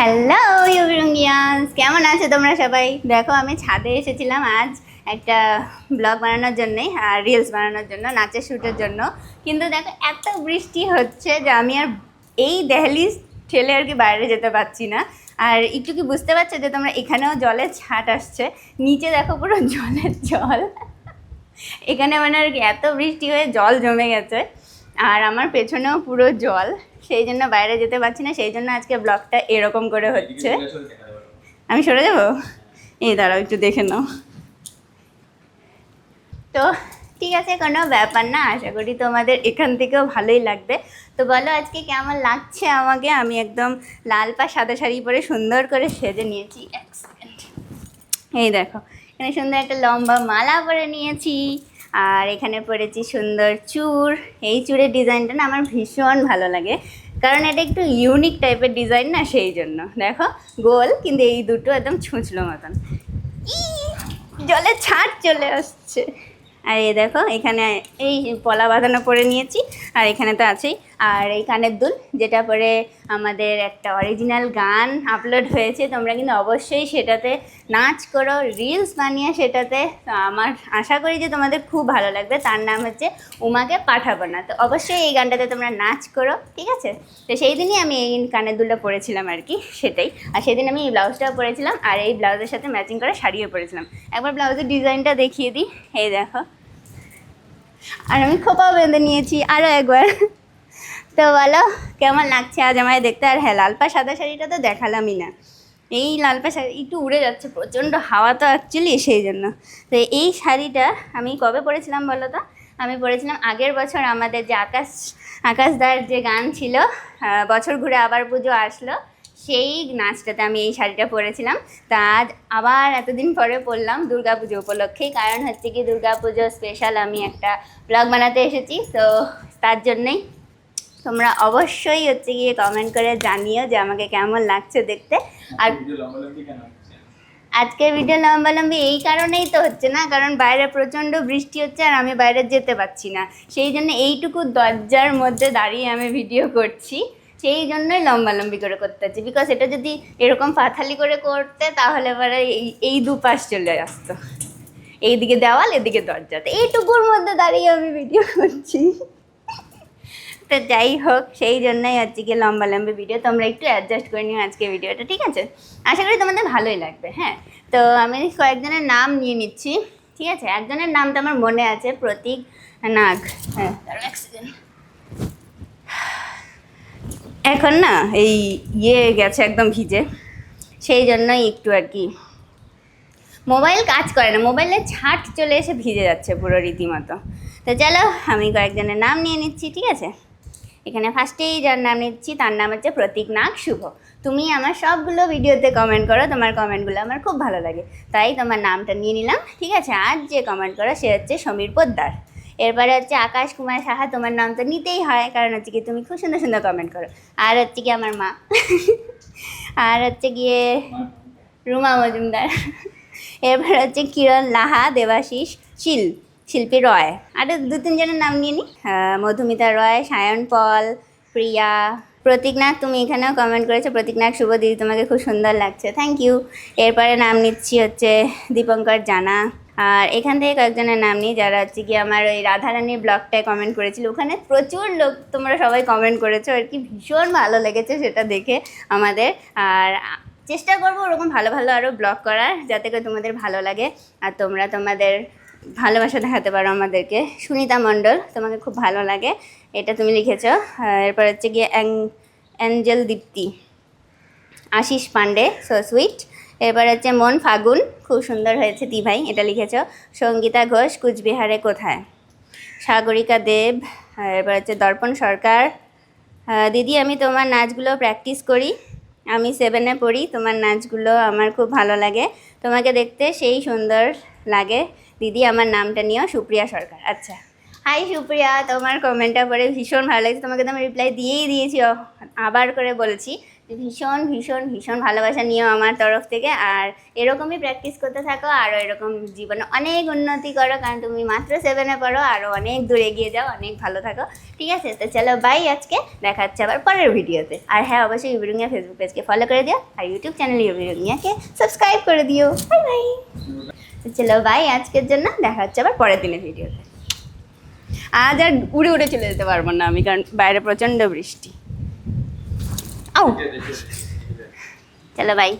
Hello ইউরুঙ্গিয়ান্স কেমন আছো তোমরা সবাই? দেখো, আমি ছাদে এসেছিলাম আজ একটা ব্লগ বানানোর জন্যে, আর রিলস বানানোর জন্য, নাচের শ্যুটের জন্য। কিন্তু দেখো, এত বৃষ্টি হচ্ছে যে আমি আর এই দেহলি ঠেলে আর কি বাইরে যেতে পারছি না। আর একটু কি বুঝতে পারছ যে তোমরা এখানেও জলের ছাট আসছে? নিচে দেখো পুরো জলের জল। এখানে মানে আর কি এত বৃষ্টি হয়ে জল জমে গেছে। আর আমার পেছনেও পুরো জল, সেই জন্য বাইরে যেতে পারছি না, সেই জন্য আজকে ব্লগটা এরকম করে হচ্ছে। আমি সরে যাব? এই দাঁড়াও, একটু দেখে নাও। তো ঠিক আছে, কোনো ব্যাপার না, আশা করি তোমাদের এখান থেকেও ভালোই লাগবে। তো বলো আজকে কেমন লাগছে আমাকে? আমি একদম লাল পা, সাদা শাড়ি পরে সুন্দর করে সেজে নিয়েছি। এক এই দেখো, এখানে সুন্দর একটা লম্বা মালা পরে নিয়েছি। আর এখানে পরেছি সুন্দর চূড় এই চূড়ের ডিজাইনটা না আমার ভীষণ ভালো লাগে। কারণ এটা একটু ইউনিক টাইপের ডিজাইন না সেই জন্য। দেখো, গোল, কিন্তু এই দুটো একদম ছুঁচলো মতন। জলে ছাড় চলে আসছে। আর এই দেখো, এখানে এই পলা বাঁধানো পরে নিয়েছি, আর এখানে তো আছেই। আর এই কানের দুল, যেটা পরে আমাদের একটা অরিজিনাল গান আপলোড হয়েছে, তোমরা কিন্তু অবশ্যই সেটাতে নাচ করো রিলস বানিয়ে সেটাতে আমার আশা করি যে তোমাদের খুব ভালো লাগবে। তার নাম হচ্ছে উমাকে পাঠাবো না। তো অবশ্যই এই গানটাতে তোমরা নাচ করো, ঠিক আছে? তো সেই দিনই আমি এই কানের দুলটা পরেছিলাম আর কি, সেটাই। আর সেদিন আমি এই ব্লাউজটাও পরেছিলাম, আর এই ব্লাউজের সাথে ম্যাচিং করে শাড়িও পরেছিলাম। একবার ব্লাউজের ডিজাইনটা দেখিয়ে দিই। এই দেখো আর আমি খোপাও বেঁধে নিয়েছি আরও একবার। তো বলো, কেমন লাগছে আজ আমায় দেখতে? আর হ্যাঁ লালপা সাদা শাড়িটা তো দেখালামই না। এই লালপা শাড়ি একটু উড়ে যাচ্ছে, প্রচণ্ড হাওয়া তো অ্যাকচুয়ালি সেই জন্য। তো এই শাড়িটা আমি কবে পরেছিলাম বলো তো? আমি পরেছিলাম আগের বছর আমাদের যে আকাশ, আকাশদার যে গান ছিল বছর ঘুরে আবার পুজো আসলো। সেই নাচটাতে আমি এই শাড়িটা পরেছিলাম। তা আজ আবার এতদিন পরে পরলাম দুর্গা পুজো উপলক্ষেই। কারণ হচ্ছে কি দুর্গা পুজো স্পেশাল আমি একটা ব্লগ বানাতে এসেছি। তো তার জন্যই তোমরা অবশ্যই হচ্ছে গিয়ে কমেন্ট করে জানিও যে আমাকে কেমন লাগছে দেখতে। আর আজকের ভিডিও লম্বালম্বি এই কারণেই তো হচ্ছে না কারণ বাইরে প্রচণ্ড বৃষ্টি হচ্ছে আর আমি বাইরে যেতে পারছি না। সেই জন্য এইটুকু দরজার মধ্যে দাঁড়িয়ে আমি ভিডিও করছি। সেই জন্যই লম্বালম্বি করে করতে হচ্ছে। বিকজ এটা যদি এরকম পাথালি করে করতে, তাহলে পরে এই এই দুপাশ চলে আসতো। এইদিকে দেওয়াল, এদিকে দরজা। তো এইটুকুর মধ্যে দাঁড়িয়ে আমি ভিডিও করছি। তো যাই হোক, সেই জন্যই গিয়ে লম্বা লম্বা ভিডিও তোমরা একটু অ্যাডজাস্ট করে নিও আজকে ভিডিওটা ঠিক আছে? আশা করি তোমাদের ভালোই লাগবে হ্যাঁ? তো আমি কয়েকজনের নাম নিয়ে নিচ্ছি, ঠিক আছে? একজনের নাম তো আমার মনে আছে, প্রতীক নাগ। হ্যাঁ এক second। এখন না, এই ইয়ে গেছে একদম ভিজে। সেই জন্যই একটু আর কি। মোবাইল কাজ করে না, মোবাইলে ছাট চলে এসে ভিজে যাচ্ছে পুরো রীতিমতো। তো চলো, আমি কয়েকজনের নাম নিয়ে নিচ্ছি, ঠিক আছে? এখানে ফার্স্টেই যার নাম নিচ্ছি, তার নাম হচ্ছে প্রতীক নাগ শুভ। তুমি আমার সবগুলো ভিডিওতে কমেন্ট করো, তোমার কমেন্টগুলো আমার খুব ভালো লাগে। তাই তোমার নামটা নিয়ে নিলাম, ঠিক আছে? আজ যে কমেন্ট করো, সে হচ্ছে সমীর পোদ্দার। এরপরে হচ্ছে আকাশ কুমার সাহা, তোমার নাম তো নিতেই হয়, কারণ হচ্ছে কি তুমি খুব সুন্দর সুন্দর কমেন্ট করো। আর হচ্ছে কি আমার মা। আর হচ্ছে গিয়ে রুমা মজুমদার। এরপর হচ্ছে কিরণ লাহা, দেবাশিস, শিল, শিল্পী রয়। আর দু তিনজনের নাম নিয়ে নি। মধুমিতা রয়, সায়ন পল, প্রিয়া। প্রতীক নাগ তুমি এখানেও কমেন্ট করেছ। প্রতীক নাগ শুভ দিদি, তোমাকে খুব সুন্দর লাগছে। থ্যাংক ইউ এরপরে নাম নিচ্ছি হচ্ছে দীপঙ্কর জানা। আর এখান থেকে কয়েকজনের নাম নিই যারা হচ্ছে কি আমার ওই রাধারানীর ব্লগটায় কমেন্ট করেছিল, ওখানে প্রচুর লোক তোমরা সবাই কমেন্ট করেছ, আর কি ভীষণ ভালো লেগেছে সেটা দেখে আমাদের। আর চেষ্টা করব ওরকম ভালো ভালো আরও ব্লগ করার, যাতে করে তোমাদের ভালো লাগে। আর তোমরা তোমাদের ভালোবাসা দেখাতে পারো আমাদেরকে। সুনিতা মণ্ডল, তোমাকে খুব ভালো লাগে। এটা তুমি লিখেছো। এরপর হচ্ছে গিয়ে Ang- angel Dipti. Ashish Pandey so sweet এরপর হচ্ছে মন ফাগুন। খুব সুন্দর হয়েছে, দি ভাই, এটা লিখেছ। সঙ্গীতা ঘোষ, কুচবিহারে কোথায়? সাগরিকা দেব এরপর হচ্ছে দর্পণ সরকার। দিদি, আমি তোমার নাচগুলো প্র্যাকটিস করি। আমি সেভেনে পড়ি, তোমার নাচগুলো আমার খুব ভালো লাগে। তোমাকে দেখতে সেই সুন্দর লাগে। দিদি, আমার নামটা নিও, সুপ্রিয়া সরকার। আচ্ছা। হাই সুপ্রিয়া, তোমার কমেন্টটা পড়ে ভীষণ ভালো লাগছে। তোমাকে তো আমি রিপ্লাই দিয়েই দিয়েছি, আবার করে বলছি। ভীষণ ভীষণ ভীষণ ভালোবাসা নিও আমার তরফ থেকে। আর এরকমই প্র্যাকটিস করতে থাকো, আরও এরকম জীবনে অনেক উন্নতি করো, কারণ তুমি মাত্র সেভেনে পড়ো, আরও অনেক দূর এগিয়ে যাও, অনেক ভালো থাকো। ঠিক আছে? তো চলো বাই আজকে। দেখা আবার পরের ভিডিওতে। আর হ্যাঁ অবশ্যই ইউবিরুঙ্গিয়া ফেসবুক পেজকে ফলো করে দিও, আর ইউটিউব চ্যানেল ইউবিরুঙ্গিয়াকে সাবস্ক্রাইব করে দিও। বাই বাই চলো বাই আজকের জন্য। দেখা আবার পরের দিনের ভিডিওতে। আজ আর উড়ে উড়ে চলে যেতে পারব না আমি, কারণ বাইরে প্রচণ্ড বৃষ্টি। আও চলো বাই